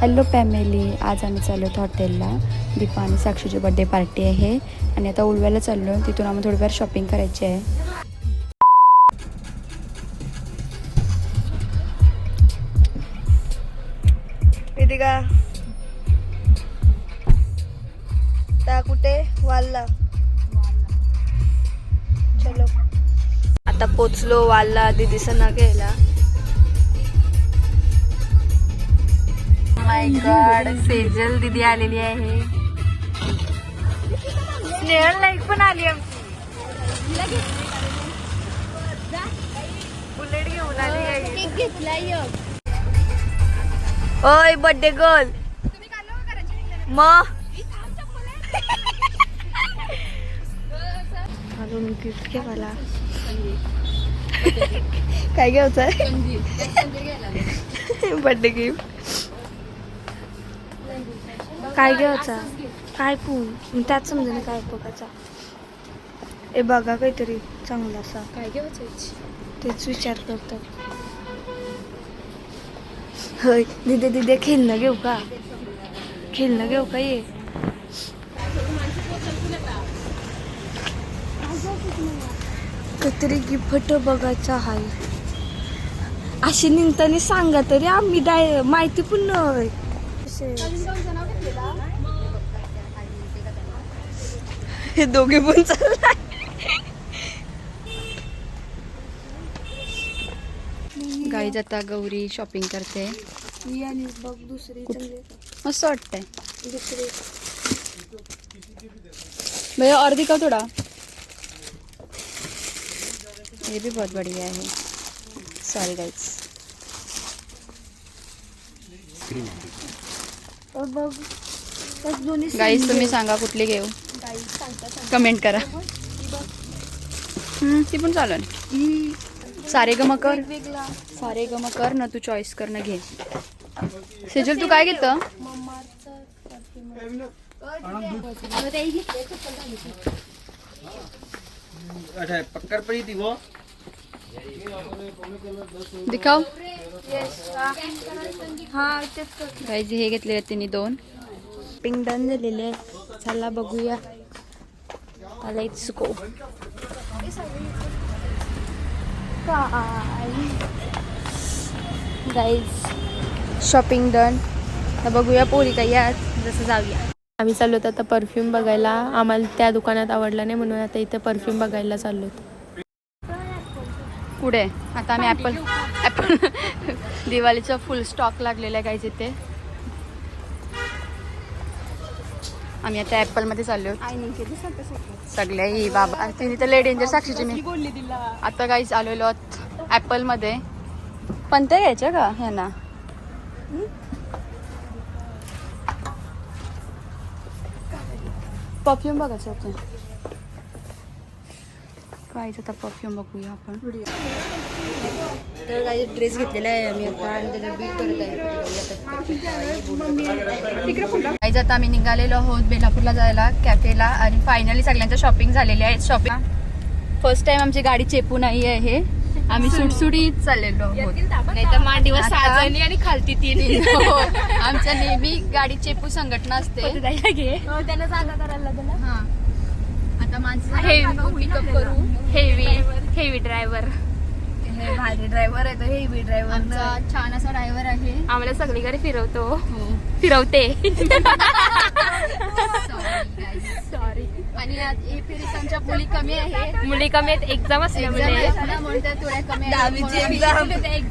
Hello family आज आम्ही चाललो आहोत हॉटेलला दीपा आणि साक्षीची बड्डे पार्टी आहे. आणि आता उलव्याला चाललो तिथून आम्ही थोडीफार शॉपिंग करायची आहे. का त्या कुठे? वालला. चलो. आता पोचलो वालला दीदीचं न घ्यायला. माय गॉड सेजल दीदी आलेली आहे. स्नेहल नाईक पण आली आमची बुलेट घेऊन आली आहे. ओय बर्थडे गर्ल मग? अजून गिफ्ट घे मला. काय घ्यायचं? बर्थडे गिफ्ट काय घ्यायचा? काय पण. त्यात समजेल काय बघायचा. ए बघा काहीतरी चांगला असा. काय घ्यायचं तेच विचार करतात. होय दिदे दिदे खेळणं घेऊ का? खेळणं घेऊ का ये? काहीतरी गिफ्ट बघायचं आहे अशी निंताने सांगा तरी आम्ही डाय माहिती पण नाही हे दोघे पण चाललाय गाईज आता गौरी शॉपिंग करते ही। आणि बघ दुसरी? मस्त वाटतंय. दुसरी. भैया और दिखाओ थोड़ा ये भी बहुत बढ़िया है सॉरी गाइस same तुम्ही. सांगा कुठली घेऊ? गाईस सांगता सांगता. कमेंट करा. ती पण चालेल. सारे गम कर सारे गम कर ना तू चॉईस कर ना घे. सेजल तू काय घेतं दिखाव. हे घेतलेले त्यांनी दोन. पिंग डन झालेले चला बघूया. Let's go guys shopping done तर बघूया पोरी काही आज जसं जाऊया. आम्ही चाललो होतो आता परफ्यूम बघायला. आम्हाला त्या दुकानात आवडला नाही म्हणून आता इथं परफ्यूम बघायला चाललो होतो. पुढे आता आम्ही ॲपल ॲपल दिवाळीचा फुल स्टॉक लागलेला आहे गाईज इथे. आम्ही आता ॲपलमध्ये चाललो सगळ्या ही बाबा. तिने तर लय डेंजर साक्षीची मी आता काहीच आलेलो आहोत ॲपलमध्ये पण ते घ्यायच्या का ह्यांना परफ्यूम बघायचं होतं. काहीच आता परफ्यूम बघूया आपण. तर काही ड्रेस घेतलेला आहे आम्ही आता आणि त्याचं बिल करत आहे. आता आम्ही निघालेलो आहोत बेलापूरला जायला कॅफेला आणि फायनली सगळ्यांच्या शॉपिंग झालेली आहे. शॉपिंग फर्स्ट टाइम आमची गाडी चेपू नाही आहे आम्ही सुटसुटीत चाललेलो नाही तर सहा जणी आणि खालती तीन. हो, आमच्या नेहमी गाडी चेपू संघटना असते. त्यांना जागा करायला त्याला हा. आता माणसं पिकअप करू. हेवी हेवी ड्रायव्हर हे भारी ड्रायव्हर आहे तो हेवी ड्रायव्हर आमचा छान असा ड्रायव्हर आहे. आम्हाला सगळीकडे फिरवतो. हो. फिरवते. सॉरी आणि आज मुली कमी आहे मुली कमी आहेत एक्झाम असल्यामुळे आहेत.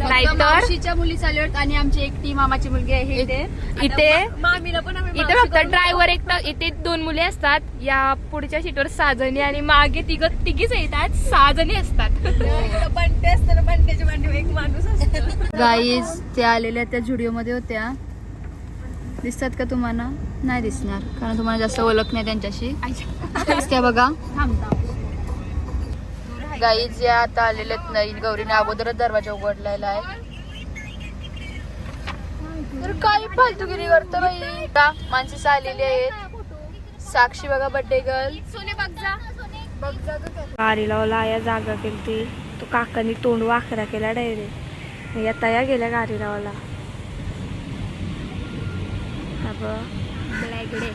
नाहीतर- मावशीच्या मुली चालू आहेत आणि आमची एकटी मामाची मुलगी आहे इथे इथे मामीला पण आम्ही इथे फक्त ड्रायव्हर एक तर इथे दोन मुले असतात. या पुढच्या सीटवर सहा जणी आणि मागे तिघ तिघीच येतात. सहा जणी असतात बंटे असताना बंटेची बंटे एक माणूस असतो. गाईज त्या आलेल्या त्या झुडिओ मध्ये होत्या. दिसतात का तुम्हाला? नाही दिसणार कारण तुम्हाला जास्त ओळख नाही त्यांच्याशी. त्या बघा. गाईज या आता आलेल्या आहेत नाही गौरीने. अगोदरच दरवाजा उघडलेला आहे. तर काही फालतूगिरी करतो बाई. माणसं आलेली आहेत. साक्षी बघा बड्डे गर्ल गाडीला लाया जागा केली तो काकानी तोंड वाकरा केला डायरेक्ट. या तया गेल्या गाडीला सगळं ब्लॅकडे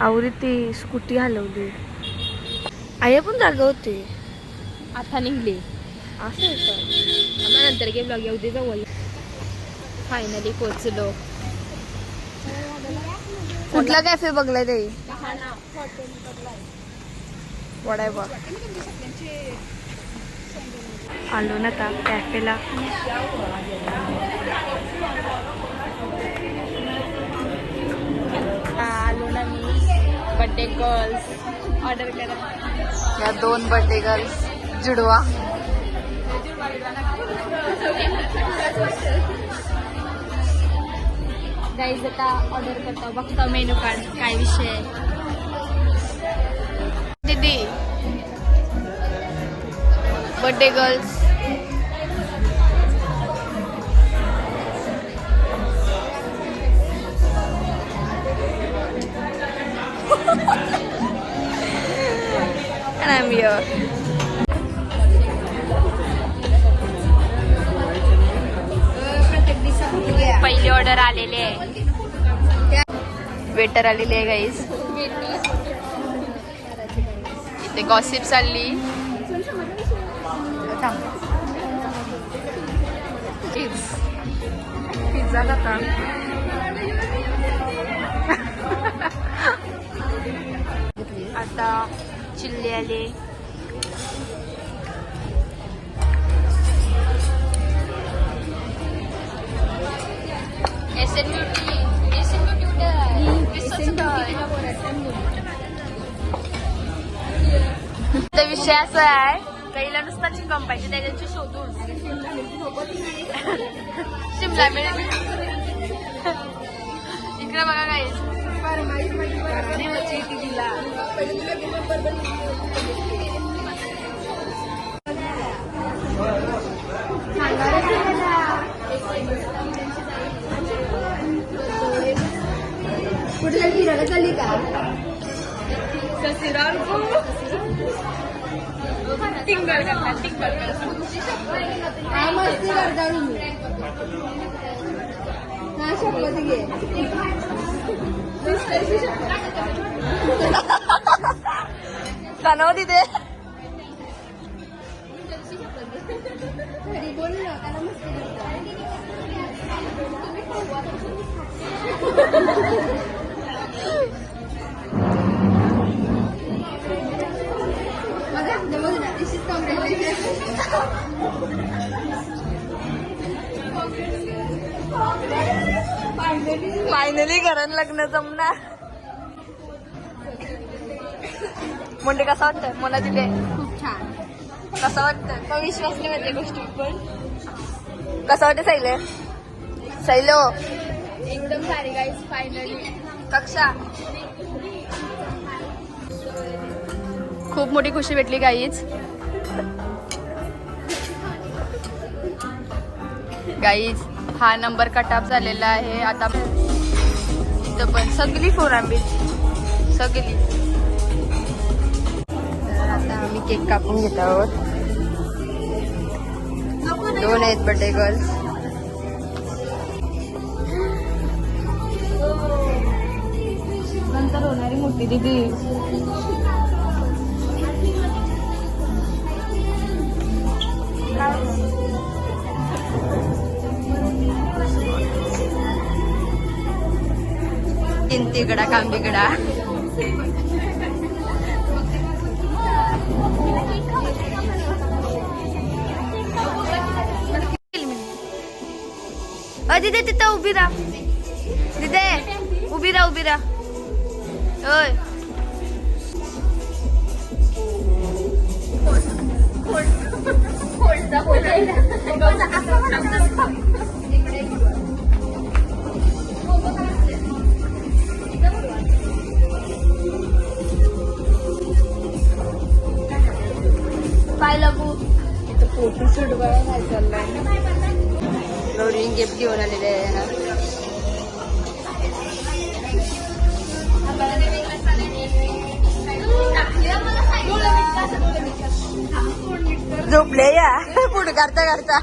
आवृत्ती स्कूटी हलवली. आई पण जागा होते. आता निघले. असं? आम्हाला नंतर गे ब्लॉग येऊ दे जवळ फायनली पोचलो कुठला कॅफे बघलाय ते? वडायबा. आलो ना आता कॅफेला. आलो ना मी. बड्डे गर्ल्स ऑर्डर करा. या दोन बर्थडे गर्ल्स जुडवा. गाईज आता ऑर्डर करता. बघता मेनू कार्ड काय विषय आहे. दीदी birthday girls And I'm here. पहिली ऑर्डर आलेली आहे. वेटर आलेली आहे गाईज इथे गॉसिप चालली. पिझ्झा खाता आता चिल्ली आले. विषय असा आहे पहिला नुसता चिकन पाहिजे त्याच्याची शोधून. शिमला मिरची. इकडे बघा काही कानव तिथे फायनली घरात लग्न जमणार. म्हणजे कसं वाटतं मनाची ते. खूप छान. कसं वाटतं विश्वास नाही म्हणजे गोष्टी पण कसं वाटतं सैले? सैलो. एकदम भारी गाईज फायनली कक्षा. खूप मोठी खुशी भेटली गाईच गाईज हा नंबर कटअप झालेला आहे. आता इथं पण सगळी फोरांबी सगळी. तर आता आम्ही केक कापून घेत आहोत. दोन आहेत बर्थडे गर्ल्स. नंतर होणारी मोठी दिदी. किंतीकडा कांबीकडा अ तिथे तिथं उभी राहा. दिदे उभी राहा उभी राहा. होय बाय लगू लोडिंग गिफ्ट घेऊन आलेले आहे ना. झोपले या. पुढे करता करता.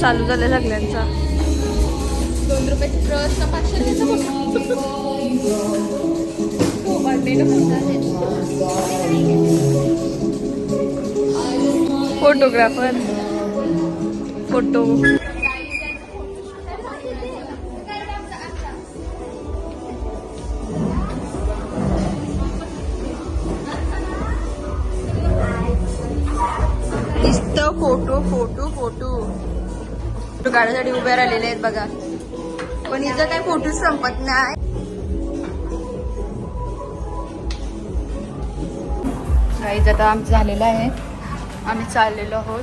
चालू झालं सगळ्यांचा. दोन रुपयाची पाचशे फोटोग्राफर फोटो फोटो काढण्यासाठी उभे राहिलेले आहेत बघा. पण इथं काही फोटो संपत नाही. गाईज आता आमचं झालेलं आहे. आम्ही चाललेलो आहोत.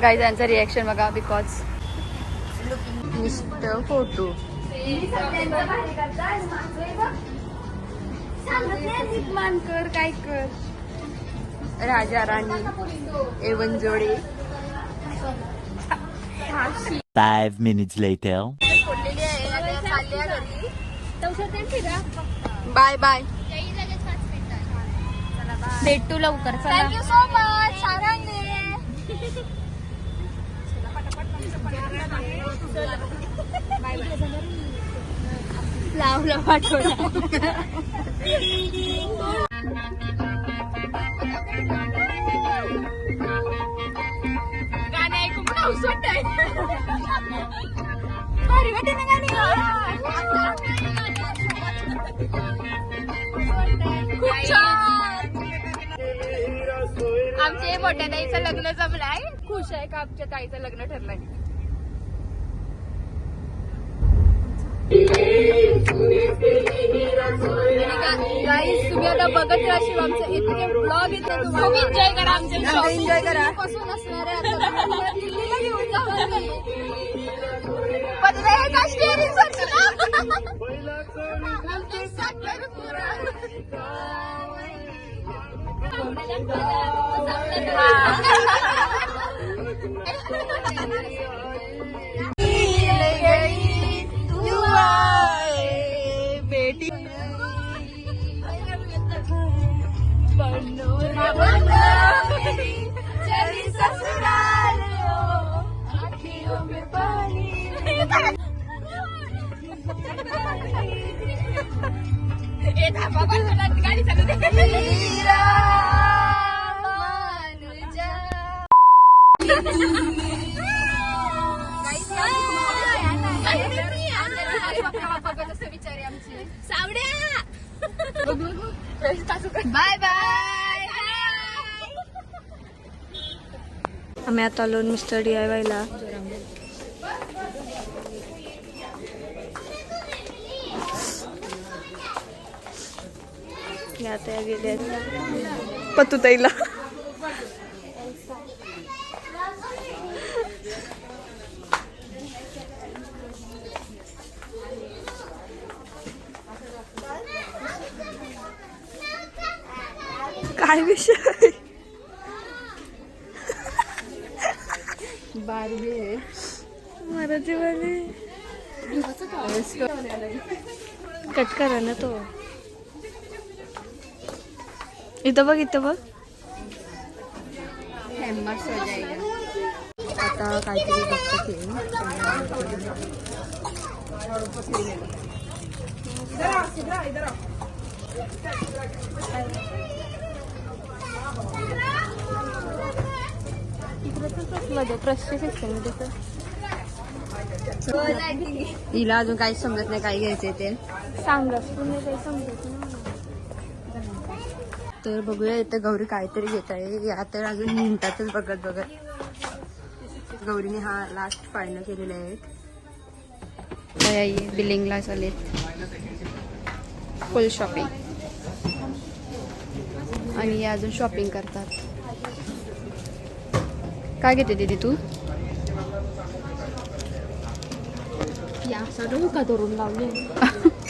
काही यांचा रिॲक्शन बघा बिकॉज मिस्टर फोटो कर काय कर. राजा राणी एवन जोडे. Five minutes later. Bye bye. भेटू लवकर थँक्यू सो मच लावलं पाठवलं. आमचे मोठ्या ताईचं लग्न जमलंय. खुश आहे का आमच्या ताईचं लग्न ठरलंय? गाईस तुम्ही आता बघत राहा शिवामचं इतके ब्लॉग येते तुम्ही एन्जॉय करा आमचे एन्जॉय करा. पासून असणार आहे. दिल्लीला घेऊन आम्ही. पण हे का steering चली ससुराल आँखियों में पानी ए थांबा बाजूला गाडी चालू दे बाय बाय. आम्ही आता आलो मिस्टर डी आय वायला आता या गेले पतुताईला. काय विषय मराठी वाले कट करा ना तो इथं बघ इथं बघ आता काहीतरी बघतो ते मध्ये हिला अजून काही समजत नाही काय घ्यायचे ते. सांगस काही समजत नाही. तर बघूया इथं गौरी काहीतरी घेत आहे. या तर अजून मिनिटातच बघत बघत. गौरीने हा लास्ट फायनल केलेले आहेत बिल्डिंगला चालेत फुल शॉपिंग आणि हे अजून शॉपिंग करतात. काय घेते दीदी तू? या सर्व का धरून लावले?